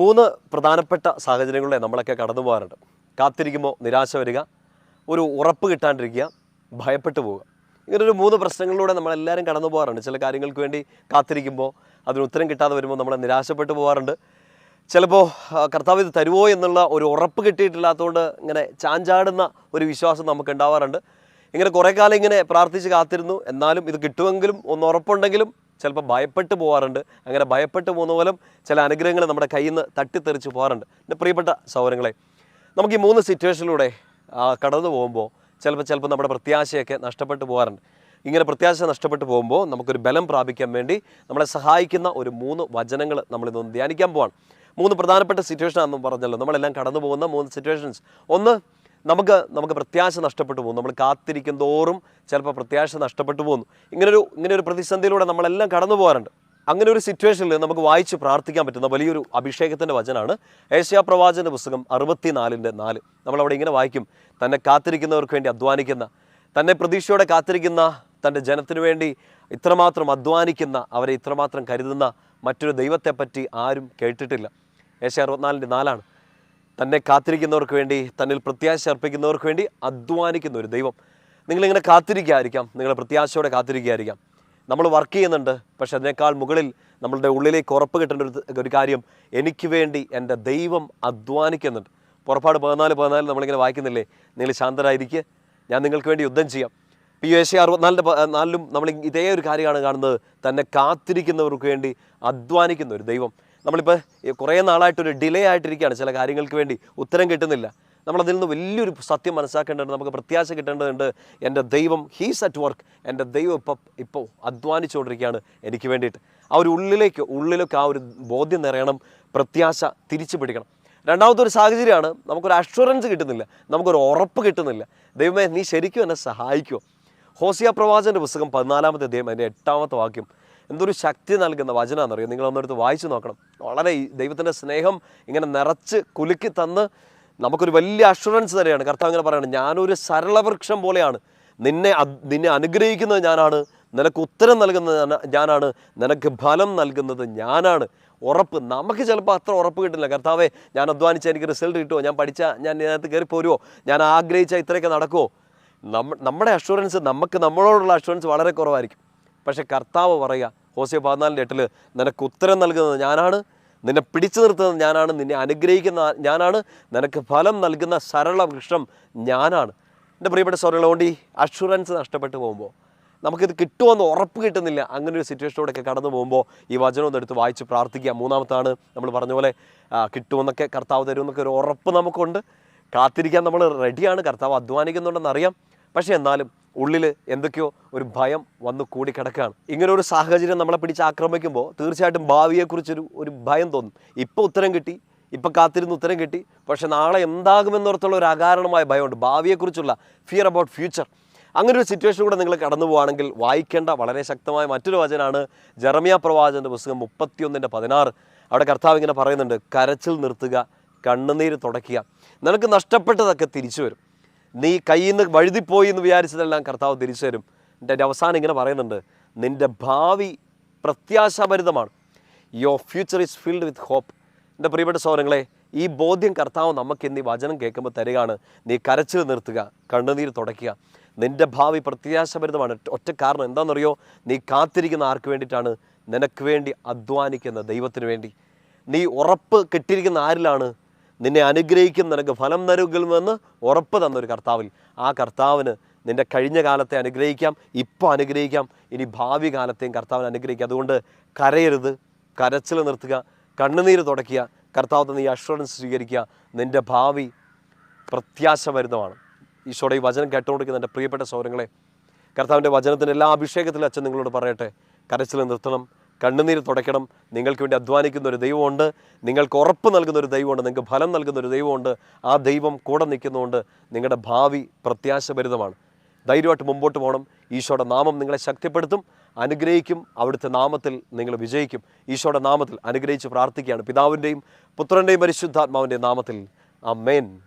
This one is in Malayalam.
മൂന്ന് പ്രധാനപ്പെട്ട സാഹചര്യങ്ങളിലെ നമ്മളൊക്കെ കടന്നു പോകാറുണ്ട്. കാത്തിരിക്കുമ്പോൾ നിരാശ വരിക ഒരു ഉറപ്പ് കിട്ടാണ്ടിരിക്കുക ഭയപ്പെട്ടു പോവുക. ഇങ്ങനൊരു മൂന്ന് പ്രശ്നങ്ങളിലൂടെ നമ്മളെല്ലാവരും കടന്നു പോകാറുണ്ട്. ചില കാര്യങ്ങൾക്ക് വേണ്ടി കാത്തിരിക്കുമ്പോൾ അതിന് ഉത്തരം കിട്ടാതെ വരുമ്പോൾ നമ്മൾ നിരാശപ്പെട്ടു പോകാറുണ്ട്. ചിലപ്പോൾ കർത്താവ് ഇത് തരുമോ എന്നുള്ള ഒരു ഉറപ്പ് കിട്ടിയിട്ടില്ലാത്തതുകൊണ്ട് ഇങ്ങനെ ചാഞ്ചാടുന്ന ഒരു വിശ്വാസം നമുക്ക് ഉണ്ടാവാറുണ്ട് ഇങ്ങനെ കുറേ കാലം ഇങ്ങനെ പ്രാർത്ഥിച്ച് കാത്തിരുന്നു. എന്നാലും ഇത് കിട്ടുമെങ്കിലും ഒന്ന് ഉറപ്പുണ്ടെങ്കിലും ചിലപ്പോൾ ഭയപ്പെട്ട് പോകാറുണ്ട് അങ്ങനെ ഭയപ്പെട്ട് പോകുന്ന പോലും ചില അനുഗ്രഹങ്ങൾ നമ്മുടെ കയ്യിൽ നിന്ന് തട്ടിത്തെറിച്ച് പോകാറുണ്ട് എന്റെ പ്രിയപ്പെട്ട സൗകര്യങ്ങളെ നമുക്ക് ഈ മൂന്ന് സിറ്റുവേഷനിലൂടെ കടന്നു പോകുമ്പോൾ ചിലപ്പോൾ ചിലപ്പോൾ നമ്മുടെ പ്രത്യാശയൊക്കെ നഷ്ടപ്പെട്ടു പോകാറുണ്ട് ഇങ്ങനെ പ്രത്യാശ നഷ്ടപ്പെട്ടു പോകുമ്പോൾ നമുക്കൊരു ബലം പ്രാപിക്കാൻ വേണ്ടി നമ്മളെ സഹായിക്കുന്ന ഒരു മൂന്ന് വചനങ്ങൾ നമ്മളിതൊന്ന് ധ്യാനിക്കാൻ പോവാണ്. മൂന്ന് പ്രധാനപ്പെട്ട സിറ്റുവേഷൻ ആണെന്ന് പറഞ്ഞല്ലോ. നമ്മളെല്ലാം കടന്നു പോകുന്ന മൂന്ന് സിറ്റുവേഷൻസ് ഒന്ന് നമുക്ക് നമുക്ക് പ്രത്യാശ നഷ്ടപ്പെട്ടു പോകും നമ്മൾ കാത്തിരിക്കും തോറും ചിലപ്പോൾ പ്രത്യാശ നഷ്ടപ്പെട്ടു പോകുന്നു. ഇങ്ങനൊരു ഇങ്ങനൊരു പ്രതിസന്ധിയിലൂടെ നമ്മളെല്ലാം കടന്നു പോകാറുണ്ട്. അങ്ങനെ ഒരു സിറ്റുവേഷനിൽ നമുക്ക് വായിച്ച് പ്രാർത്ഥിക്കാൻ പറ്റുന്ന വലിയൊരു അഭിഷേകത്തിന്റെ വചനാണ് ഏഷ്യാ പ്രവാചന്റെ പുസ്തകം അറുപത്തിനാലിന്റെ നാല്. നമ്മളവിടെ ഇങ്ങനെ വായിക്കും. തന്നെ കാത്തിരിക്കുന്നവർക്ക് വേണ്ടി അധ്വാനിക്കുന്ന തന്നെ പ്രതീക്ഷയോടെ കാത്തിരിക്കുന്ന തന്റെ ജനത്തിനു വേണ്ടി ഇത്രമാത്രം അധ്വാനിക്കുന്ന അവരെ ഇത്രമാത്രം കരുതുന്ന മറ്റൊരു ദൈവത്തെപ്പറ്റി ആരും കേട്ടിട്ടില്ല. ഏഷ്യ അറുപത്തിനാലിന്റെ നാലാണ്. തന്നെ കാത്തിരിക്കുന്നവർക്ക് വേണ്ടി തന്നിൽ പ്രത്യാശ അർപ്പിക്കുന്നവർക്ക് വേണ്ടി അധ്വാനിക്കുന്ന ഒരു ദൈവം. നിങ്ങളിങ്ങനെ കാത്തിരിക്കായിരിക്കാം നിങ്ങളെ പ്രത്യാശയോടെ കാത്തിരിക്കുകയായിരിക്കാം നമ്മൾ വർക്ക് ചെയ്യുന്നുണ്ട് പക്ഷെ അതിനേക്കാൾ മുകളിൽ നമ്മളുടെ ഉള്ളിലേക്ക് ഉറപ്പ് കിട്ടേണ്ട ഒരു ഒരു കാര്യം എനിക്ക് വേണ്ടി എന്റെ ദൈവം അധ്വാനിക്കുന്നുണ്ട്. പുറപ്പാട് പതിനാല് പതിനാല് നമ്മളിങ്ങനെ വായിക്കുന്നില്ലേ? നിങ്ങൾ ശാന്തരായിരിക്കുക ഞാൻ നിങ്ങൾക്ക് വേണ്ടി യുദ്ധം ചെയ്യാം. പി യു എസ് അറുപത്തിനാലിന്റെ നാലിലും നമ്മൾ ഇതേ ഒരു കാര്യമാണ് കാണുന്നത്. തന്നെ കാത്തിരിക്കുന്നവർക്ക് വേണ്ടി അധ്വാനിക്കുന്ന ഒരു ദൈവം. നമ്മളിപ്പോൾ കുറേ നാളായിട്ടൊരു ഡിലേ ആയിട്ടിരിക്കുകയാണ്. ചില കാര്യങ്ങൾക്ക് വേണ്ടി ഉത്തരം കിട്ടുന്നില്ല. നമ്മളതിൽ നിന്ന് വലിയൊരു സത്യം മനസ്സിലാക്കേണ്ടതുണ്ട്. നമുക്ക് പ്രത്യാശ കിട്ടേണ്ടതുണ്ട്. എന്റെ ദൈവം ഹീസ് അറ്റ് വർക്ക് എന്റെ ദൈവം ഇപ്പം ഇപ്പോൾ അധ്വാനിച്ചുകൊണ്ടിരിക്കുകയാണ് എനിക്ക് വേണ്ടിയിട്ട്. ആ ഒരു ഉള്ളിലേക്ക് ഉള്ളിലൊക്കെ ആ ഒരു ബോധ്യം നിറയണം. പ്രത്യാശ തിരിച്ചു പിടിക്കണം. രണ്ടാമത്തെ ഒരു സാഹചര്യമാണ് നമുക്കൊരു അഷുറൻസ് കിട്ടുന്നില്ല. നമുക്കൊരു ഉറപ്പ് കിട്ടുന്നില്ല. ദൈവമേ നീ ശരിക്കും എന്നെ സഹായിക്കുമോ ഹോസിയ പ്രവാചന്റെ പുസ്തകം പതിനാലാമത്തെ അദ്ദേഹം അതിന്റെ എട്ടാമത്തെ വാക്യം. എന്തൊരു ശക്തി നൽകുന്ന വചനമാണെന്നറിയോ നിങ്ങൾ ഒന്നെടുത്ത് വായിച്ചു നോക്കണം. വളരെ ദൈവത്തിന്റെ സ്നേഹം ഇങ്ങനെ നിറച്ച് കുലുക്കി തന്ന് നമുക്കൊരു വലിയ അഷുറൻസ് തരെയാണ് കർത്താവ് ഇങ്ങനെ പറയുന്നത് ഞാനൊരു സരളവൃക്ഷം പോലെയാണ്. നിന്നെ നിന്നെ അനുഗ്രഹിക്കുന്നത് ഞാനാണ്. നിനക്ക് ഉത്തരം നൽകുന്നത് ഞാനാണ്. നിനക്ക് ഫലം നൽകുന്നത് ഞാനാണ്. ഉറപ്പ്. നമുക്ക് ചിലപ്പോൾ അത്ര ഉറപ്പ് കിട്ടില്ല. കർത്താവേ ഞാൻ അധ്വാനിച്ച എനിക്ക് റിസൾട്ട് കിട്ടുമോ ഞാൻ പഠിച്ച ഞാൻ ഇതിനകത്ത് കയറി പോരുമോ ഞാൻ ആഗ്രഹിച്ച ഇത്രയൊക്കെ നടക്കുമോ നമ്മ നമ്മുടെ അഷുറൻസ് നമുക്ക് നമ്മളോടുള്ള അഷുറൻസ് വളരെ കുറവായിരിക്കും. പക്ഷേ കർത്താവ് പറയുക ഹോസിയ പതിനാലിന്റെ എട്ടിൽ നിനക്ക് ഉത്തരം നൽകുന്നത് ഞാനാണ്. നിന്നെ പിടിച്ചു നിർത്തുന്നത് ഞാനാണ്. നിന്നെ അനുഗ്രഹിക്കുന്ന ഞാനാണ്. നിനക്ക് ഫലം നൽകുന്ന സരള വൃക്ഷം ഞാനാണ്. എന്റെ പ്രിയപ്പെട്ട സ്വരങ്ങളുകൊണ്ട് ഈ അഷുറൻസ് നഷ്ടപ്പെട്ടു പോകുമ്പോൾ നമുക്കിത് കിട്ടുമെന്ന് ഉറപ്പ് കിട്ടുന്നില്ല. അങ്ങനെ ഒരു സിറ്റുവേഷനോടൊക്കെ കടന്നു പോകുമ്പോൾ ഈ വചനം ഒന്ന് എടുത്ത് വായിച്ച് പ്രാർത്ഥിക്കുക. മൂന്നാമത്താണ് നമ്മൾ പറഞ്ഞ പോലെ കിട്ടുമെന്നൊക്കെ കർത്താവ് തരുമെന്നൊക്കെ ഒരു ഉറപ്പ് നമുക്കുണ്ട്. കാത്തിരിക്കാൻ നമ്മൾ റെഡിയാണ് കർത്താവ് അധ്വാനിക്കുന്നുണ്ടെന്ന് അറിയാം പക്ഷേ എന്നാലും ഉള്ളിൽ എന്തൊക്കെയോ ഒരു ഭയം വന്ന് കൂടിക്കിടക്കുകയാണ് ഇങ്ങനെ ഒരു സാഹചര്യം നമ്മളെ പിടിച്ച് ആക്രമിക്കുമ്പോൾ തീർച്ചയായിട്ടും ഭാവിയെക്കുറിച്ചൊരു ഒരു ഭയം തോന്നും. ഇപ്പോൾ ഉത്തരം കിട്ടി ഇപ്പം കാത്തിരുന്ന് ഉത്തരം കിട്ടി. പക്ഷെ നാളെ എന്താകുമെന്നോർത്തുള്ള ഒരു അകാരണമായ ഭയമുണ്ട്. ഭാവിയെക്കുറിച്ചുള്ള ഫിയർ അബൌട്ട് ഫ്യൂച്ചർ അങ്ങനെ ഒരു സിറ്റുവേഷൻ കൂടെ നിങ്ങൾ കടന്നു പോവുകയാണെങ്കിൽ വായിക്കേണ്ട വളരെ ശക്തമായ മറ്റൊരു വചനാണ് ജെറമിയ പ്രവാചന്റെ പുസ്തകം മുപ്പത്തിയൊന്നിന്റെ പതിനാറ്. അവിടെ കർത്താവ് ഇങ്ങനെ പറയുന്നുണ്ട് കരച്ചിൽ നിർത്തുക കണ്ണുനീര് തുടയ്ക്കുക. നിനക്ക് നഷ്ടപ്പെട്ടതൊക്കെ തിരിച്ചു വരും. നീ കയ്യിൽ നിന്ന് വഴുതിപ്പോയി എന്ന് വിചാരിച്ചതെല്ലാം കർത്താവ് തിരിച്ചു തരും. എന്റെ അവസാനം ഇങ്ങനെ പറയുന്നുണ്ട് നിന്റെ ഭാവി പ്രത്യാശാഭരിതമാണ്. Your future is filled with hope എന്റെ പ്രിയപ്പെട്ട സൗരങ്ങളെ ഈ ബോധ്യം കർത്താവ് നമുക്ക് എന്നീ വചനം കേൾക്കുമ്പോൾ തരികയാണ്. നീ കരച്ചിൽ നിർത്തുക കണ്ണുനീര് തുടയ്ക്കുക. നിന്റെ ഭാവി പ്രത്യാശഭരിതമാണ്. ഒറ്റ കാരണം എന്താണെന്നറിയോ? നീ കാത്തിരിക്കുന്ന ആർക്ക് വേണ്ടിയിട്ടാണ്? നിനക്ക് വേണ്ടി അധ്വാനിക്കുന്ന ദൈവത്തിന് വേണ്ടി. നീ ഉറപ്പ് കെട്ടിയിരിക്കുന്ന ആരിലാണ്? നിന്നെ അനുഗ്രഹിക്കും നിനക്ക് ഫലം നൽകുമെന്ന് ഉറപ്പ് തന്നൊരു കർത്താവിൽ. ആ കർത്താവിന് നിന്റെ കഴിഞ്ഞ കാലത്തെ അനുഗ്രഹിക്കാം ഇപ്പോൾ അനുഗ്രഹിക്കാം ഇനി ഭാവി കാലത്തെയും കർത്താവിനെ അനുഗ്രഹിക്കുക. അതുകൊണ്ട് കരയരുത് കരച്ചിൽ നിർത്തുക കണ്ണുനീര് തുടയ്ക്കുക കർത്താവ് നീ അഷുറൻസ് സ്വീകരിക്കുക. നിന്റെ ഭാവി പ്രത്യാശ പ്രത്യാശഭരിതമാണ്. ഈശോയുടെ ഈ വചനം കേട്ടുകൊണ്ടിരിക്കുന്ന എന്റെ പ്രിയപ്പെട്ട സൗരങ്ങളെ കർത്താവിന്റെ വചനത്തിന്റെ എല്ലാ അഭിഷേകത്തിലും അച്ഛൻ നിങ്ങളോട് പറയട്ടെ കരച്ചിൽ നിർത്തണം കണ്ണുനീര് തുടയ്ക്കണം. നിങ്ങൾക്ക് വേണ്ടി അധ്വാനിക്കുന്ന ഒരു ദൈവമുണ്ട്. നിങ്ങൾക്ക് ഉറപ്പ് നൽകുന്ന ഒരു ദൈവമുണ്ട്. നിങ്ങൾക്ക് ഫലം നൽകുന്ന ഒരു ദൈവമുണ്ട്. ആ ദൈവം കൂടെ നിൽക്കുന്നതുകൊണ്ട് നിങ്ങളുടെ ഭാവി പ്രത്യാശഭരിതമാണ്. ധൈര്യമായിട്ട് മുമ്പോട്ട് പോകണം. ഈശോയുടെ നാമം നിങ്ങളെ ശക്തിപ്പെടുത്തും. അനുഗ്രഹിക്കും. അവിടുത്തെ നാമത്തിൽ നിങ്ങൾ വിജയിക്കും. ഈശോയുടെ നാമത്തിൽ അനുഗ്രഹിച്ച് പ്രാർത്ഥിക്കുകയാണ്. പിതാവിന്റെയും പുത്രന്റെയും പരിശുദ്ധാത്മാവിന്റെയും നാമത്തിൽ. അമ്മേൻ